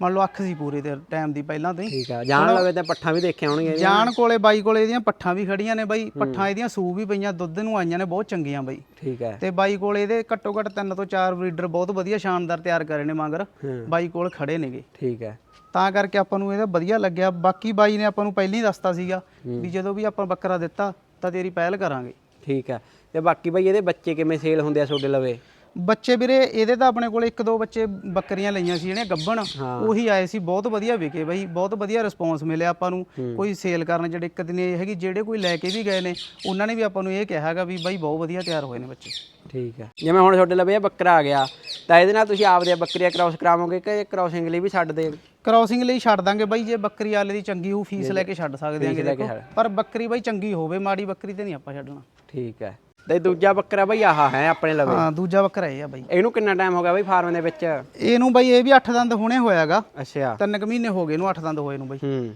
ਮੰਨ ਲਓ ਅੱਖ ਸੀ ਪੂਰੇ ਦੇ ਟਾਈਮ ਦੀ ਪਹਿਲਾਂ ਤੋਂ ਹੀ।
ਠੀਕ ਆ ਜਾਣ ਲਵੇ ਤਾਂ ਪੱਠਾ ਵੀ ਦੇਖੇ ਹੋਣਗੇ
ਜਾਣ ਕੋਲੇ ਬਾਈ ਕੋਲੇ ਇਹਦੀਆਂ ਪੱਠਾਂ ਵੀ ਖੜੀਆਂ ਨੇ ਬਾਈ ਪੱਠਾਂ ਇਹਦੀਆਂ ਸੂ ਵੀ ਪਈਆਂ ਦੁੱਧ ਨੂੰ ਆਈਆਂ ਨੇ ਬਹੁਤ ਚੰਗੀਆਂ ਬਾਈ।
ਠੀਕ ਹੈ
ਤੇ ਬਾਈ ਕੋਲੇ ਇਹਦੇ ਘੱਟੋ ਘੱਟ ਤਿੰਨ ਤੋਂ ਚਾਰ ਬਰੀਡਰ ਬਹੁਤ ਵਧੀਆ ਸ਼ਾਨਦਾਰ ਤਿਆਰ ਕਰੇ ਨੇ ਮਗਰ ਬਾਈ ਕੋਲ ਖੜੇ ਨੇਗੇ।
ਠੀਕ ਹੈ
ਤਾਂ ਕਰਕੇ ਆਪਾਂ ਨੂੰ ਇਹਦਾ ਵਧੀਆ ਲੱਗਿਆ। ਬਾਕੀ ਬਾਈ ਨੇ ਆਪਾਂ ਨੂੰ ਪਹਿਲਾਂ ਹੀ ਦੱਸਤਾ ਸੀਗਾ ਵੀ ਜਦੋਂ ਵੀ ਆਪਾਂ ਬੱਕਰਾ ਦਿੱਤਾ ਤਾਂ ਤੇਰੀ ਪਹਿਲ ਕਰਾਂਗੇ।
ਠੀਕ ਹੈ ਤੇ ਬਾਕੀ ਬਈ ਇਹਦੇ ਬੱਚੇ ਕਿਵੇਂ ਸੇਲ ਹੁੰਦੇ ਆ ਤੁਹਾਡੇ ਲਵੇ?
ਬੱਚੇ ਵੀਰੇ ਇਹਦੇ ਤਾਂ ਆਪਣੇ ਕੋਲ ਇੱਕ ਦੋ ਬੱਚੇ ਬੱਕਰੀਆਂ ਲਈਆਂ ਸੀ ਗੱਬਣ
ਹਾਂ।
ਉਹੀ ਆਏ ਸੀ ਬਹੁਤ ਵਧੀਆ ਵਿਕੇ ਬਾਈ ਬਹੁਤ ਵਧੀਆ ਰਿਸਪੌਂਸ ਮਿਲਿਆ ਆਪਾਂ ਨੂੰ। ਕੋਈ ਸੇਲ ਕਰਨ ਜਿਹੜੇ ਦਿੱਕਤ ਨਹੀਂ ਹੈਗੀ ਜਿਹੜੇ ਕੋਈ ਲੈ ਕੇ ਵੀ ਗਏ ਨੇ ਉਹਨਾਂ ਨੇ ਵੀ ਆਪਾਂ ਨੂੰ ਇਹ ਕਿਹਾ ਹੈਗਾ ਵੀ ਬਾਈ ਬਹੁਤ ਵਧੀਆ ਤਿਆਰ ਹੋਏ ਨੇ ਬੱਚੇ।
ਠੀਕ ਹੈ। ਜਿਵੇਂ ਹੁਣ ਤੁਹਾਡੇ ਲਵੇ ਇਹ ਬੱਕਰਾ ਆ ਗਿਆ ਤਾਂ ਇਹਦੇ ਨਾਲ ਤੁਸੀਂ ਆਪਦੇ ਬੱਕਰੀਆਂ ਕ੍ਰਾਸ ਕਰਾਵੋਗੇ ਕਿ ਕ੍ਰਾਸਿੰਗ ਲਈ ਵੀ ਛੱਡ ਦੇ?
ਕ੍ਰਾਸਿੰਗ ਲਈ ਛੱਡ ਦਾਂਗੇ ਬਾਈ ਜੇ ਬੱਕਰੀ ਆਲੇ ਦੀ ਚੰਗੀ ਹੋ ਫੀਸ ਲੈ ਕੇ ਛੱਡ ਸਕਦੇ ਆਂਗੇ ਪਰ ਬੱਕਰੀ ਬਾਈ ਚੰਗੀ ਹੋਵੇ ਮਾੜੀ ਬੱਕਰੀ ਤੇ ਨਹੀਂ ਆਪਾਂ ਛੱਡਣਾ।
ਠੀਕ ਹੈ। ਤੇ ਦੂਜਾ ਬੱਕਰਾ ਬਈ ਆਹ ਹੈ ਆਪਣੇ ਲਵੇ।
ਹਾਂ ਦੂਜਾ ਬੱਕਰਾ ਇਹ ਆ ਬਾਈ।
ਇਹਨੂੰ ਕਿੰਨਾ ਟਾਈਮ ਹੋ ਗਿਆ ਬਈ ਫਾਰਮ ਦੇ ਵਿੱਚ?
ਇਹਨੂੰ ਬਾਈ ਇਹ ਵੀ 8 ਦੰਦ ਹੁਣੇ ਹੋਇਆਗਾ
ਅੱਛਾ।
ਤਿੰਨ ਕੁ ਮਹੀਨੇ ਹੋ ਗਏ ਇਹਨੂੰ 8 ਦੰਦ ਹੋਏ ਨੂੰ ਬਾਈ।
ਹੂੰ।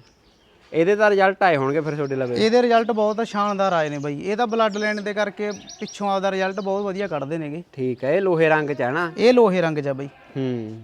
ਇਹਦੇ ਤਾਂ ਰਿਜ਼ਲਟ ਆਏ ਹੋਣਗੇ ਫਿਰ ਤੁਹਾਡੇ ਲਵੇ।
ਇਹਦੇ ਰਿਜ਼ਲਟ ਬਹੁਤ ਸ਼ਾਨਦਾਰ ਆਏ ਨੇ ਬਾਈ। ਇਹ ਤਾਂ ਬਲੱਡ ਲੈਣ ਦੇ ਕਰਕੇ ਪਿੱਛੋਂ ਆਪਦਾ ਰਿਜ਼ਲਟ ਬਹੁਤ ਵਧੀਆ ਕੱਢਦੇ ਨੇਗੇ।
ਠੀਕ ਹੈ ਇਹ ਲੋਹੇ ਰੰਗ ਚ ਹੈ ਨਾ?
ਇਹ ਲੋਹੇ ਰੰਗ 'ਚ ਆ ਬਾਈ।
ਹੂੰ।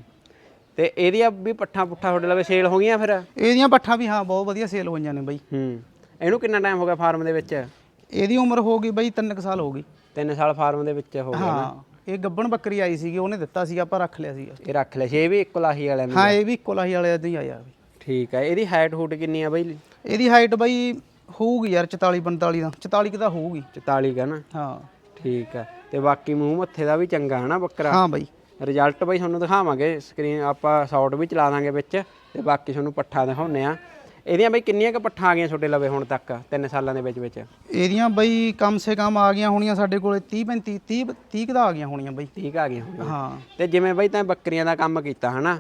ਤੇ ਇਹਦੀਆਂ ਵੀ ਪੱਠਾ ਪੁੱਠਾ ਤੁਹਾਡੇ ਲਵੇ ਸੇਲ ਹੋ ਗਈਆਂ ਫਿਰ?
ਇਹਦੀਆਂ ਪੱਠਾਂ ਵੀ ਹਾਂ ਬਹੁਤ ਵਧੀਆ ਸੇਲ ਹੋਈਆਂ ਨੇ ਬਾਈ।
ਹੂੰ। ਇਹਨੂੰ ਕਿੰਨਾ ਟਾਈਮ ਹੋ ਗਿਆ ਫਾਰਮ ਦੇ ਵਿੱਚ?
ਇਹਦੀ ਉਮਰ ਹੋ ਗਈ ਬਾਈ 3 ਸਾਲ ਹੋ ਗਈ।
3 ਸਾਲ ਫਾਰਮ ਦੇ ਵਿੱਚ ਹੋ ਗਿਆ
ਹਾਂ ਇਹ ਗੱਬਣ ਬੱਕਰੀ ਆਈ ਸੀਗੀ ਉਹਨੇ ਦਿੱਤਾ ਸੀ ਆਪਾਂ ਰੱਖ ਲਿਆ ਸੀਗਾ।
ਇਹ ਰੱਖ ਲੈ ਛੇ ਵੀ ਇੱਕੋ ਲਾਹੀ ਵਾਲਿਆਂ
ਹਾਂ ਇਹ ਵੀ ਇੱਕੋ ਲਾਹੀ ਵਾਲੇ ਦੀ ਆਇਆ ਬਈ
ਠੀਕ ਹੈ ਇਹਦੀ ਹਾਈਟ ਹੂਟ ਕਿੰਨੀ ਆ ਬਈ?
ਇਹਦੀ ਹਾਈਟ ਬਾਈ ਹੋਊਗੀ ਯਾਰ 44 45 ਦਾ 44 ਕਿ ਤਾਂ ਹੋਊਗੀ।
44 ਕਾ ਨਾ?
ਹਾਂ।
ਠੀਕ ਹੈ ਤੇ ਬਾਕੀ ਮੂੰਹ ਮੱਥੇ ਦਾ ਵੀ ਚੰਗਾ ਹੈ ਨਾ ਬੱਕਰਾ?
ਹਾਂ ਬਾਈ।
ਰਿਜ਼ਲਟ ਬਈ ਤੁਹਾਨੂੰ ਦਿਖਾਵਾਂਗੇ ਸਕਰੀਨ ਆਪਾਂ ਸ਼ਾਰਟ ਵੀ ਚਲਾ ਦਾਂਗੇ ਵਿੱਚ ਤੇ ਬਾਕੀ ਤੁਹਾਨੂੰ ਪੱਠਾ ਦਿਖਾਉਨੇ ਆ। ਇਹਦੀਆਂ ਬਈ ਕਿੰਨੀਆਂ ਕ ਪੱਠਾਂ ਆ ਗਈਆਂ ਛੋਟੇ ਲਵੇ ਹੁਣ ਤੱਕ 3 ਸਾਲਾਂ ਦੇ ਵਿੱਚ ਵਿੱਚ?
ਇਹਦੀਆਂ ਬਈ ਕਮ ਸੇ ਕਮ ਆ ਗਈਆਂ ਹੋਣੀਆਂ ਸਾਡੇ ਕੋਲੇ 30 35 30 30 ਕੁ ਦਾ ਆ ਗਈਆਂ ਹੋਣੀਆਂ ਬਈ।
ਠੀਕ ਆ ਗਈਆਂ।
ਹਾਂ।
ਤੇ ਜਿਵੇਂ ਬਈ ਤੈਂ ਬੱਕਰੀਆਂ ਦਾ ਕੰਮ ਕੀਤਾ ਹਨਾ?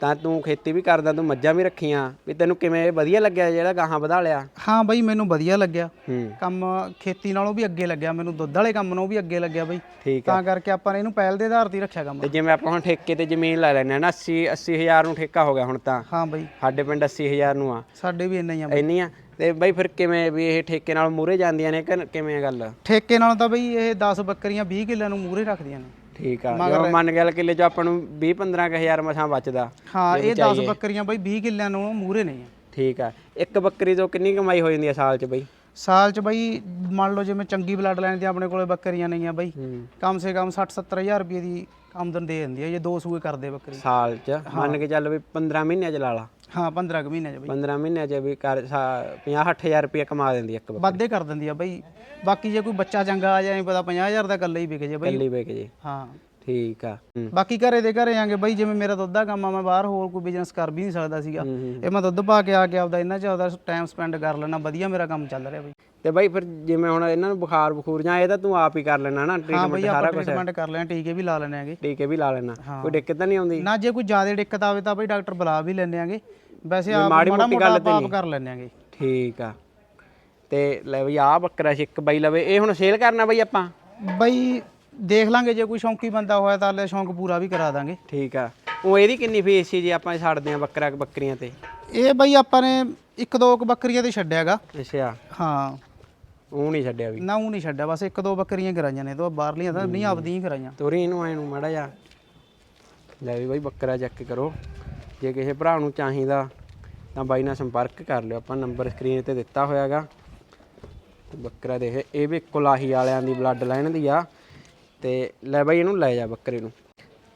ਤਾਂ ਤੂੰ ਖੇਤੀ ਵੀ ਕਰਦਾ ਤੂੰ ਮੱਝਾਂ ਵੀ ਰੱਖੀਆਂ। ਵੀ ਤੈਨੂੰ ਕਿਵੇਂ ਵਧੀਆ ਲੱਗਿਆ ਜਿਹੜਾ ਗਾਹਾਂ ਵਧਾ ਲਿਆ?
ਹਾਂ ਬਈ ਮੈਨੂੰ ਵਧੀਆ ਲੱਗਿਆ।
ਹੂੰ।
ਕੰਮ ਖੇਤੀ ਨਾਲੋਂ ਵੀ ਅੱਗੇ ਲੱਗਿਆ। ਮੈਨੂੰ ਦੁੱਧ ਵਾਲੇ ਕੰਮ ਨਾਲੋਂ ਵੀ ਅੱਗੇ ਲੱਗਿਆ ਬਈ।
ਠੀਕ ਆ।
ਤਾਂ ਕਰਕੇ ਆਪਾਂ ਨੇ ਇਹਨੂੰ ਪਹਿਲ ਦੇ ਆਧਾਰ ਤੇ ਹੀ ਰੱਖਿਆ ਕੰਮ।
ਤੇ ਜਿਵੇਂ ਆਪਾਂ ਹੁਣ ਠੇਕੇ ਤੇ ਜ਼ਮੀਨ ਲੈ ਲੈਂਦੇ ਆ ਨਾ 80 80000 ਨੂੰ ਠੇਕਾ ਹੋ ਗਿਆ ਹੁਣ ਤਾਂ।
ਹਾਂ ਬਈ।
ਸਾਡੇ ਪਿੰਡ 80000 ਨੂੰ ਆ।
ਸਾਡੇ ਵੀ ਇੰਨਾ ਹੀ ਆ
ਇੰਨੀ ਆ। ਤੇ ਬਈ ਫਿਰ ਕਿਵੇਂ ਵੀ ਇਹ ਠੇਕੇ ਨਾਲ ਮੂਰੇ ਜਾਂਦੀਆਂ ਨੇ ਕਿ ਕਿਵੇਂ ਆ ਗੱਲ?
ਠੇਕੇ ਨਾਲੋਂ ਤਾਂ ਬਈ ਇਹ 10 ਬੱਕਰੀਆਂ 20 ਕਿੱਲਿਆਂ ਨੂੰ ਮੂਰੇ ਰੱਖਦੀਆਂ ਨੇ।
ਠੀਕ ਆ। ਜੇ ਮੰਨ ਗਿਆ ਕਿੱਲੇ ਚ ਆਪਾਂ ਨੂੰ 20 15000 ਮਸਾਂ ਬਚਦਾ।
ਹਾਂ ਇਹ 10 ਬੱਕਰੀਆਂ ਬਈ 20 ਕਿੱਲਿਆਂ ਨੂੰ ਮੂਰੇ ਨਹੀਂ ਆ
ਠੀਕ ਆ। ਇੱਕ ਬੱਕਰੀ ਤੋਂ ਕਿੰਨੀ ਕਮਾਈ ਹੋ ਜਾਂਦੀ ਆ ਸਾਲ ਚ ਬਈ?
ਸਾਲ ਚ ਬਈ ਮੰਨ ਲਓ ਜਿਵੇਂ ਚੰਗੀ ਬਲੱਡ ਲਾਈਨ ਦੀਆਂ ਆਪਣੇ ਕੋਲੇ ਬੱਕਰੀਆਂ ਨਹੀਂ ਆ ਬਈ
ਹੂੰ।
ਕਮ ਸੇ ਕਮ 60 70000 ਰੁਪਏ ਦੀ ਆਮਦਨ ਦੇ ਦਿੰਦੀ ਆ ਜੇ ਦੋ ਸੂਏ ਕਰਦੇ ਬੱਕਰੀ।
ਸਾਲ ਚ। ਮੰਨ ਕੇ ਚੱਲ ਵੀ 15 ਮਹੀਨਿਆਂ ਚ ਲਾ ਲਾ।
ਹਾਂ 15 ਕੁ ਮਹੀਨੇ ਚ ਬਈ।
15 ਮਹੀਨਿਆਂ ਚ ਵੀ ਕਰ 50 60000 ਰੁਪਏ ਕਮਾ ਦਿੰਦੀ ਆ ਇੱਕ ਬੱਕਰੀ।
ਵਾਧੇ ਕਰ ਦਿੰਦੀ ਆ ਬਈ। ਬਾਕੀ ਜੇ ਕੋਈ ਬੱਚਾ ਚੰਗਾ ਆ ਜਾਏ ਪਤਾ 50000 ਦਾ ਇਕੱਲਾ ਹੀ ਵਿਕ ਜੇ ਬਈ।
ਕੱਲੀ ਵੇਚ ਜੀ।
ਹਾਂ।
ਠੀਕ ਆ ਹੂੰ।
ਬਾਕੀ ਘਰੇ ਦੇ ਘਰੇ ਆਂਗੇ ਬਈ ਜਿਵੇਂ ਮੇਰਾ ਦੁੱਧ ਦਾ ਕੰਮ ਆ ਮੈਂ ਬਾਹਰ ਹੋਰ ਕੋਈ ਬਿਜ਼ਨਸ ਕਰ ਵੀ ਨਹੀਂ ਸਕਦਾ ਸੀਗਾ। ਇਹ ਮੈਂ ਦੁੱਧ ਪਾ ਕੇ ਆ ਕੇ ਆਪਦਾ ਇਹਨਾਂ ਚ ਆਪਦਾ ਟਾਈਮ ਸਪੈਂਡ ਕਰ ਲੈਣਾ ਵਧੀਆ ਮੇਰਾ ਕੰਮ ਚੱਲ ਰਿਹਾ ਬਈ।
ਤੇ ਬਾਈ ਫਿਰ ਜਿਵੇਂ ਹੁਣ ਇਹਨਾਂ ਨੂੰ ਬੁਖਾਰ ਬਖੂਰ ਜਾਂ ਇਹ ਤਾਂ ਤੂੰ ਆਪ ਹੀ ਕਰ ਲੈਣਾ ਨਾ
ਹਾਂ
ਟ੍ਰੀਟਮੈਂਟ
ਬਈ
ਸਾਰਾ
ਆਪਾਂ
ਕੁਝ
ਟ੍ਰੀਟਮੈਂਟ ਕਰ ਲੈਣਾ ਟੀਕੇ ਵੀ ਲਾ ਲੈਣੇ ਆਗੇ।
ਟੀਕੇ ਵੀ ਲਾ ਲੈਣਾ ਕੋਈ ਦਿੱਕਤ ਤਾਂ ਨਹੀਂ ਆਉਂਦੀ?
ਨਾ ਜੇ ਕੋਈ ਜ਼ਿਆਦਾ ਦਿੱਕਤ ਆਵੇ ਤਾਂ ਬਈ ਡਾਕਟਰ ਬੁਲਾ ਵੀ ਲੈਣੇ ਆਗੇ। ਵੈਸੇ ਆਪ
ਮਾੜੀ ਮੋਟੀ ਗੱਲ ਤੇ
ਆਪ
ਨਹੀਂ।
ਕਰ ਲੈਣੇ ਆਗੇ।
ਠੀਕ ਆ। ਤੇ ਲੈ ਬਈ ਆ ਬੱਕਰਾ ਇੱਕ ਬਾਈ ਲਵੇ। ਇਹ ਹੁਣ ਸੇਲ ਕਰਨਾ ਬਈ ਆਪਾਂ?
ਬਈ ਦੇਖ ਲਾਂਗੇ ਜੇ ਕੋਈ ਸ਼ੌਂਕੀ ਬੰਦਾ ਹੋਇਆ ਤਾਂ ਲੈ ਸ਼ੌਂਕ ਪੂਰਾ ਵੀ ਕਰਾ ਦਾਂਗੇ।
ਠੀਕ ਆ। ਉਹ ਇਹਦੀ ਕਿੰਨੀ ਫੀਸ ਸੀ ਜੇ ਆਪਾਂ ਛੱਡਦੇ ਆ ਬੱਕਰਾ ਬੱਕਰੀਆਂ ਤੇ?
ਇਹ ਬਈ ਆਪਾਂ ਨੇ ਇੱਕ ਦੋ ਬੱਕਰੀਆਂ ਤੇ ਛੱਡਿਆਗਾ
ਅੱਛਾ।
ਹਾਂ।
ਉਹ ਨਹੀਂ ਛੱਡਿਆ ਵੀ।
ਨਾ ਉਹ ਨਹੀਂ ਛੱਡਿਆ। ਬਸ ਇੱਕ ਦੋ ਬੱਕਰੀਆਂ ਕਰਾਈਆਂ ਨੇ। ਤੋਂ ਬਾਹਰਲੀਆਂ ਤਾਂ ਨਹੀਂ ਆਪਦੀਆਂ ਕਰਾਈਆਂ।
ਤੋਰੀ ਇਹਨੂੰ ਐ ਨੂੰ ਮਾੜਾ ਜਾ ਲੈ ਵੀ ਬਾਈ ਬੱਕਰਾ ਚੈੱਕ ਕਰੋ। ਜੇ ਕਿਸੇ ਭਰਾ ਨੂੰ ਚਾਹੀਦਾ ਤਾਂ ਬਾਈ ਨਾਲ ਸੰਪਰਕ ਕਰ ਲਿਓ ਆਪਾਂ ਨੰਬਰ ਸਕਰੀਨ ਤੇ ਦਿੱਤਾ ਹੋਇਆਗਾ। ਬੱਕਰਾ ਦੇਖ ਇਹ ਵੀ ਕੁਲਾਹੀ ਵਾਲਿਆਂ ਦੀ ਬਲੱਡ ਲਾਈਨ ਦੀ ਆ। ਤੇ ਲੈ ਬਾਈ ਇਹਨੂੰ ਲੈ ਜਾ ਬੱਕਰੇ ਨੂੰ।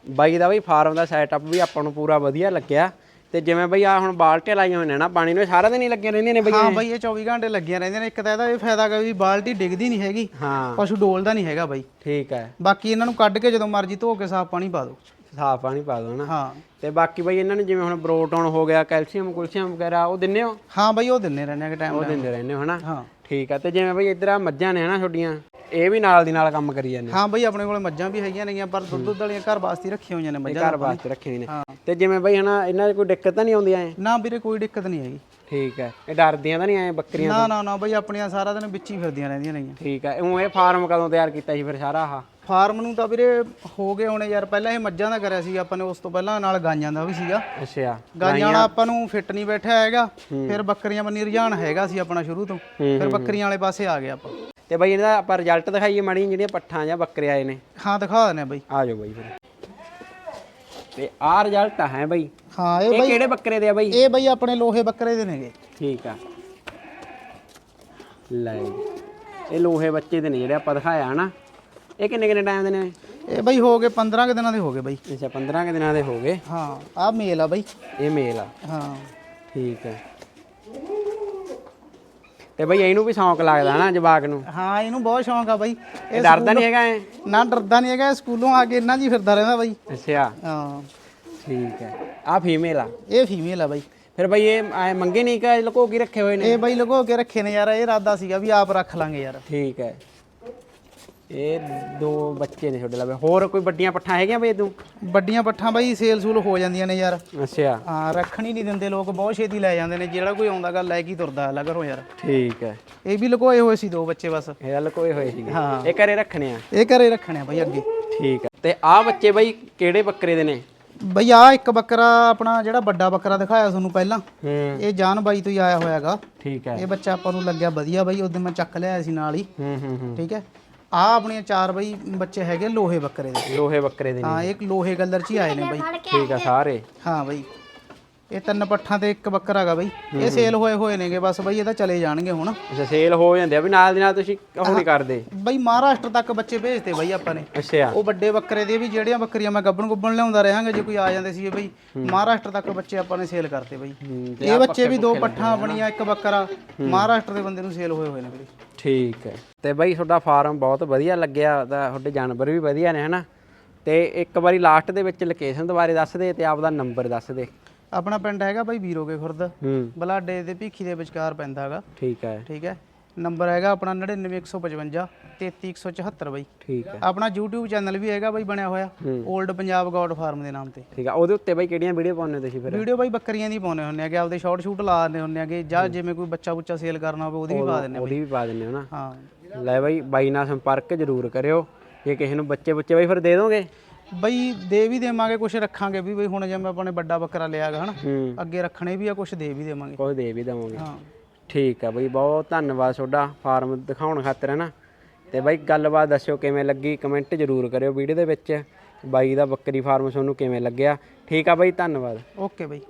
ਬਾਈ ਦਾ ਬਈ ਫਾਰਮ ਦਾ ਸੈਟਅਪ ਵੀ ਆਪਾਂ ਨੂੰ ਪੂਰਾ ਵਧੀਆ ਲੱਗਿਆ। ਤੇ ਜਿਵੇਂ ਬਈ ਆ ਹੁਣ ਬਾਲਟੀਆਂ ਲਾਈਆਂ ਹੋਈਆਂ ਨੇ ਨਾ ਪਾਣੀ ਨੂੰ ਸਾਰਾ ਦਿਨ ਹੀ ਲੱਗੀਆਂ ਰਹਿੰਦੀਆਂ ਨੇ ਬਈ
ਹਾਂ ਬਈ ਇਹ 24 ਘੰਟੇ ਲੱਗੀਆਂ ਰਹਿੰਦੀਆਂ ਨੇ। ਇੱਕ ਤਾਂ ਇਹਦਾ ਇਹ ਫਾਇਦਾ ਹੈਗਾ ਵੀ ਬਾਲਟੀ ਡਿੱਗਦੀ ਨਹੀਂ ਹੈਗੀ।
ਹਾਂ।
ਪਸ਼ੂ ਡੋਲਦਾ ਨਹੀਂ ਹੈਗਾ ਬਈ।
ਠੀਕ ਹੈ।
ਬਾਕੀ ਇਹਨਾਂ ਨੂੰ ਕੱਢ ਕੇ ਜਦੋਂ ਮਰਜ਼ੀ ਧੋ ਕੇ ਸਾਫ਼ ਪਾਣੀ ਪਾ ਦਿਓ।
ਸਾਫ਼ ਪਾਣੀ ਪਾ ਦੋ ਨਾ।
ਹਾਂ।
ਤੇ ਬਾਕੀ ਬਈ ਇਹਨਾਂ ਨੂੰ ਜਿਵੇਂ ਹੁਣ ਬਰੋਟਨ ਹੋ ਗਿਆ ਕੈਲਸ਼ੀਅਮ ਕੁਲਸ਼ੀਅਮ ਵਗੈਰਾ ਉਹ ਦਿੰਨੇ ਹੋ?
ਹਾਂ ਬਈ ਉਹ ਦਿੰਨੇ ਰਹਿੰਦੇ ਆ ਟਾਈਮ
ਉਹ ਦਿੰਦੇ ਰਹਿੰਦੇ ਹੋ ਹਨਾ?
ਹਾਂ।
ਠੀਕ ਆ ਤੇ ਜਿਵੇਂ ਬਈ ਇੱਧਰ ਆ ਮੱਝਾਂ ਨੇ ਹਨਾ ਛੋਡੀਆਂ ਇਹ ਵੀ ਨਾਲ ਦੀ ਨਾਲ ਕੰਮ ਕਰੀ ਜਾਂਦੇ
ਹਾਂ ਬਈ ਆਪਣੇ ਕੋਲੇ ਮੱਝਾਂ ਵੀ ਹੈਗੀਆਂ ਨੇਗੀਆਂ ਪਰ ਦੁੱਧ ਦੁੱਧ ਵਾਲੀਆਂ ਘਰ ਵਾਸਤੇ ਰੱਖੀਆਂ ਹੋਈਆਂ ਨੇ ਮੱਝਾਂ
ਘਰ ਵਾਸਤੇ ਰੱਖੇ ਨੇ।
ਹਾਂ।
ਤੇ ਜਿਵੇਂ ਬਈ ਹਨਾ ਇਹਨਾਂ 'ਚ ਕੋਈ ਦਿੱਕਤ ਤਾਂ ਨਹੀਂ ਆਉਂਦੀ ਐ?
ਨਾ ਵੀਰੇ ਕੋਈ ਦਿੱਕਤ ਨਹੀਂ ਹੈਗੀ।
ਠੀਕ ਹੈ ਇਹ ਡਰਦੀਆਂ ਤਾਂ ਨਹੀਂ ਐ ਬੱਕਰੀਆਂ
ਨਾ ਨਾ ਨਾ ਬਈ ਆਪਣੀਆਂ ਸਾਰਾ ਦਿਨ ਵਿੱਚ ਹੀ ਫਿਰਦੀਆਂ ਰਹਿੰਦੀਆਂ ਨੇਗੀਆਂ।
ਠੀਕ ਹੈ ਉਹ ਇਹ ਫਾਰਮ ਕਦੋਂ ਤਿਆਰ ਕੀਤਾ ਸੀ ਫਿਰ ਸਾਰਾ ਆਹ?
ਫਾਰਮ ਨੂੰ ਤਾਂ ਵੀਰੇ ਹੋ ਗਏ ਹੋਣੇ ਯਾਰ ਪਹਿਲਾਂ ਇਹ ਮੱਝਾਂ ਦਾ ਕਰਿਆ ਸੀ ਆਪਾਂ ਨੇ ਉਸ ਤੋਂ ਪਹਿਲਾਂ ਨਾਲ ਗਾਈਆਂ ਦਾ ਵੀ ਸੀਗਾ।
ਅੱਛਾ।
ਗਾਈਆਂ ਵਾਲਾ ਆਪਾਂ ਨੂੰ ਫਿੱਟ ਨਹੀਂ ਬੈਠਿਆ ਹੈਗਾ ਫਿਰ ਬੱਕਰੀਆਂ ਬੰਨੀ ਰੁਝਾਨ ਹੈਗਾ ਸੀ ਆਪਣਾ ਸ਼ੁਰੂ ਤੋਂ ਫਿਰ ਬੱਕਰੀਆਂ ਵਾਲੇ ਪਾਸੇ ਆ ਗਏ ਆਪਾਂ।
ਤੇ ਬਈ ਇਹਦਾ ਆਪਾਂ ਰਿਜ਼ਲਟ ਦਿਖਾਈਏ ਮਾੜੀਆਂ ਜਿਹੜੀਆਂ ਪੱਠਾਂ ਜਾਂ ਬੱਕਰੇ ਆਏ ਨੇ।
ਹਾਂ ਦਿਖਾ ਆ ਬਈ।
ਆ ਜਾਓ ਬਈ ਫਿਰ। ਤੇ ਆਹ ਰਿਜ਼ਲਟ ਹੈ ਬਈ।
ਹਾਂ ਇਹ
ਇਹ ਕਿਹੜੇ ਬੱਕਰੇ ਦੇ ਆ ਬਈ?
ਇਹ ਬਈ ਆਪਣੇ ਲੋਹੇ ਬੱਕਰੇ ਦੇ ਨੇਗੇ।
ਠੀਕ ਆ। ਲੈ। ਇਹ ਲੋਹੇ ਬੱਚੇ ਦੇ ਨੇ ਜਿਹੜੇ ਆਪਾਂ ਦਿਖਾਇਆ ਹਨਾ। ਇਹ ਕਿੰਨੇ ਕਿੰਨੇ ਟਾਈਮ ਦੇ ਨੇ?
ਇਹ ਬਈ ਹੋ ਗਏ 15 ਕੁ ਦਿਨਾਂ ਦੇ ਹੋ ਗਏ ਬਈ।
ਅੱਛਾ 15 ਕਿ ਦਿਨਾਂ ਦੇ ਹੋ ਗਏ।
ਹਾਂ ਆਹ ਮੇਲ ਆ ਬਈ।
ਇਹ ਮੇਲ ਆ।
ਹਾਂ।
ਠੀਕ ਹੈ ਤੇ ਬਈ ਇਹਨੂੰ ਵੀ ਸ਼ੌਂਕ ਲੱਗਦਾ ਨਾ ਜਵਾਕ ਨੂੰ?
ਹਾਂ ਇਹਨੂੰ ਬਹੁਤ ਸ਼ੌਂਕ ਆ ਬਈ।
ਇਹ ਡਰਦਾ ਨਹੀਂ ਹੈਗਾ ਇਹ?
ਨਾ ਡਰਦਾ ਨਹੀਂ ਹੈਗਾ ਇਹ ਸਕੂਲੋਂ ਆ ਕੇ ਇੰਨਾ ਜੀ ਫਿਰਦਾ ਰਹਿੰਦਾ ਬਈ।
ਅੱਛਾ।
ਹਾਂ।
ਠੀਕ ਹੈ ਆ ਫੀਮੇਲ ਆ?
ਇਹ ਫੀਮੇਲ ਆ ਬਈ।
ਫਿਰ ਬਈ ਇਹ ਐਂ ਮੰਗੇ ਨਹੀਂ ਕਿ ਲੁਕੋ ਕੇ ਰੱਖੇ ਹੋਏ ਨੇ?
ਇਹ ਬਈ ਲਗੋ ਕੇ ਰੱਖੇ ਨੇ ਯਾਰ ਇਹ ਇਰਾਦਾ ਸੀਗਾ ਵੀ ਆਪ ਰੱਖ ਲਾਂਗੇ ਯਾਰ।
ਠੀਕ ਹੈ ਇਹ ਦੋ ਬੱਚੇ ਨੇ ਛੋਟੇ ਲਵੇ ਹੋਰ ਕੋਈ ਵੱਡੀਆਂ ਪੱਠਾਂ ਹੈਗੀਆਂ ਬਈ ਤੂੰ
ਵੱਡੀਆਂ ਪੱਠਾਂ ਬਈ ਸੇਲ ਸੂਲ ਹੋ ਜਾਂਦੀਆਂ ਨੇ ਯਾਰ।
ਅੱਛਾ।
ਹਾਂ ਰੱਖਣ ਹੀ ਨਹੀਂ ਦਿੰਦੇ ਲੋਕ ਬਹੁਤ ਛੇਤੀ ਲੈ ਜਾਂਦੇ ਨੇ। ਜਿਹੜਾ ਕੋਈ ਆਉਂਦਾ ਗਾ ਲੈ ਕੇ ਹੀ ਤੁਰਦਾ ਅਲੱਗ ਘਰੋਂ ਯਾਰ।
ਠੀਕ ਹੈ।
ਇਹ ਵੀ ਲਗੋਏ ਹੋਏ ਸੀ ਦੋ ਬੱਚੇ ਬਸ।
ਇਹਦਾ ਲੁਕੋਏ ਹੋਏ ਸੀਗੇ।
ਹਾਂ।
ਇਹ ਘਰੇ ਰੱਖਣੇ ਆ?
ਇਹ ਘਰੇ ਰੱਖਣੇ ਆ ਬਈ ਅੱਗੇ।
ਠੀਕ ਹੈ। ਤੇ ਆਹ ਬੱਚੇ ਬਈ ਕਿਹੜੇ ਬੱਕਰੇ ਦੇ ਨੇ?
ਬਈ ਆ ਇੱਕ ਬੱਕਰਾ ਆਪਣਾ ਜਿਹੜਾ ਵੱਡਾ ਬੱਕਰਾ ਦਿਖਾਇਆ ਤੁਹਾਨੂੰ ਪਹਿਲਾਂ।
ਹੂੰ।
ਇਹ ਜਾਨ ਬਾਈ ਤੋਂ ਹੀ ਆਇਆ ਹੋਇਆਗਾ
ਠੀਕ ਹੈ।
ਇਹ ਬੱਚਾ ਆਪਾਂ ਨੂੰ ਲੱਗਿਆ ਵਧੀਆ ਬਈ ਉਦੋਂ ਮੈਂ ਚੱਕ ਲਿਆਇਆ ਸੀ ਨਾਲ ਹੀ।
ਹੂੰ ਹੂੰ ਹੂੰ।
ਠੀਕ ਹੈ। ਆ ਆਪਣੀਆਂ ਚਾਰ ਬਈ ਬੱਚੇ ਹੈਗੇ ਲੋਹੇ ਬੱਕਰੇ ਦੇ।
ਲੋਹੇ ਬੱਕਰੇ ਦੇ ਨੇ।
ਹਾਂ ਇੱਕ ਲੋਹੇ ਕਲਰ ਚ ਹੀ ਆਏ ਨੇ ਬਈ।
ਠੀਕ ਆ ਸਾਰੇ।
ਹਾਂ ਬਈ। ਇਹ ਤਿੰਨ ਪੱਠਾਂ ਤੇ ਇੱਕ ਬੱਕਰਾ ਹੈਗਾ ਬਈ। ਇਹ ਸੇਲ ਹੋਏ ਹੋਏ ਨੇਗੇ ਬਸ ਬਈ ਇਹ ਤਾਂ ਚਲੇ ਜਾਣਗੇ ਹੁਣ।
ਅੱਛਾ ਸੇਲ ਹੋ ਜਾਂਦੇ ਆ ਵੀ ਨਾਲ ਦੀ ਨਾਲ ਤੁਸੀਂ ਉਹ ਨਹੀਂ ਕਰਦੇ।
ਬਈ ਮਹਾਰਾਸ਼ਟਰ ਤੱਕ ਬੱਚੇ ਭੇਜਤੇ ਬਈ ਆਪਾਂ ਨੇ।
ਅੱਛਾ।
ਉਹ ਵੱਡੇ ਬੱਕਰੇ ਦੇ ਵੀ ਜਿਹੜੀਆਂ ਬੱਕਰੀਆਂ ਮੈਂ ਗੱਬਣ ਗੁੱਬਣ ਲਿਆਉਂਦਾ ਰਹਾਂਗਾ ਜੇ ਕੋਈ ਆ ਜਾਂਦੇ ਸੀ ਬਈ। ਮਹਾਰਾਸ਼ਟਰ ਤੱਕ ਬੱਚੇ ਆਪਾਂ ਨੇ ਸੇਲ ਕਰਤੇ ਬਈ। ਇਹ ਬੱਚੇ ਵੀ ਦੋ ਪੱਠਾਂ ਬਣੀਆਂ ਇੱਕ ਬੱਕਰਾ। ਮਹਾਰਾਸ਼ਟਰ ਦੇ ਬੰਦੇ ਨੂੰ ਸੇਲ ਹੋਏ ਹੋਏ ਨੇ ਵੀਰੇ
ਠੀਕ ਹੈ। ਤੇ ਬਈ ਤੁਹਾਡਾ ਫਾਰਮ ਬਹੁਤ ਵਧੀਆ ਲੱਗਿਆ ਤੁਹਾਡੇ ਜਾਨਵਰ ਵੀ ਵਧੀਆ ਨੇ ਹਨਾ? ਤੇ ਇੱਕ ਵਾਰੀ ਲਾਸਟ ਦੇ ਵਿੱਚ ਲੋਕੇਸ਼ਨ ਦੁਬਾਰੇ ਦੱਸ ਦੇ ਤੇ ਆਪਦਾ ਨੰਬਰ ਦੱਸ ਦੇ।
ਆਪਣਾ ਪਿੰਡ ਹੈਗਾ ਬਾਈ ਵੀਰੋਗੇ ਖੁਰਦ।
ਹੂੰ।
ਬਲਾਡੇ ਤੇ ਭੀਖੀ ਦੇ ਵਿਚਕਾਰ ਪੈਂਦਾ ਹੈਗਾ।
ਠੀਕ ਹੈ।
ਠੀਕ ਹੈ। ਨੰਬਰ ਹੈਗਾ ਆਪਣਾ 99155 33174 ਬਾਈ।
ਠੀਕ ਹੈ।
ਆਪਣਾ YouTube ਚੈਨਲ ਵੀ ਹੈਗਾ ਬਾਈ ਬਣਿਆ ਹੋਇਆ। 올ਡ ਪੰਜਾਬ ਗੌਡ ਫਾਰਮ ਦੇ ਨਾਮ ਤੇ।
ਠੀਕ ਹੈ। ਉਹਦੇ ਉੱਤੇ ਬਾਈ ਕਿਹੜੀਆਂ ਵੀਡੀਓ ਪਾਉਂਦੇ ਹੋ ਤੁਸੀਂ ਫਿਰ?
ਵੀਡੀਓ ਬਾਈ ਬੱਕਰੀਆਂ ਦੀ ਪਾਉਨੇ ਹੁੰਨੇ ਆਗੇ ਆਪਦੇ ਸ਼ਾਰਟ ਸ਼ੂਟ ਲਾ ਦਿੰਦੇ ਹੁੰਨੇ ਆਗੇ ਜਾਂ ਜਿਵੇਂ ਕੋਈ ਬੱਚਾ ਬੁੱਚਾ ਸੇਲ ਕਰਨਾ ਹੋਵੇ ਉਹਦੀ ਵੀ ਪਾ ਦਿੰਨੇ
ਉਹਦੀ ਵੀ ਪਾ ਦਿੰਦੇ ਹੋ ਨਾ।
ਹਾਂ।
ਲੈ ਬਾਈ ਬਾਈ ਨਾਲ ਸੰਪਰਕ ਜ਼ਰੂਰ ਕਰਿਓ। ਜੇ ਕਿਸੇ ਨੂੰ ਬੱਚੇ ਬੁੱਚੇ ਬਾਈ ਫਿਰ ਦੇ ਦੋਗੇ?
ਬਈ ਦੇ ਵੀ ਦੇਵਾਂਗੇ ਕੁਝ ਰੱਖਾਂਗੇ ਵੀ ਬਈ ਹੁਣ ਜਿਵੇਂ ਆਪਾਂ ਨੇ ਵੱਡਾ ਬੱਕਰਾ ਲਿਆਗਾ ਹਨਾ?
ਹੂੰ।
ਅੱਗੇ ਰੱਖਣੇ ਵੀ ਆ ਕੁਝ ਦੇ ਵੀ ਦੇਵਾਂਗੇ।
ਕੋਈ ਦੇ ਵੀ ਦਵਾਂਗੇ।
ਹਾਂ।
ਠੀਕ ਆ ਬਈ ਬਹੁਤ ਧੰਨਵਾਦ ਤੁਹਾਡਾ ਫਾਰਮ ਦਿਖਾਉਣ ਖਾਤਰ ਹੈ ਨਾ ਤੇ ਬਾਈ ਗੱਲਬਾਤ ਦੱਸਿਓ ਕਿਵੇਂ ਲੱਗੀ ਕਮੈਂਟ ਜ਼ਰੂਰ ਕਰਿਓ ਵੀਡੀਓ ਦੇ ਵਿੱਚ। ਬਾਈ ਦਾ ਬੱਕਰੀ ਫਾਰਮ ਤੁਹਾਨੂੰ ਕਿਵੇਂ ਲੱਗਿਆ? ਠੀਕ ਆ ਬਾਈ ਧੰਨਵਾਦ।
ਓਕੇ ਬਈ।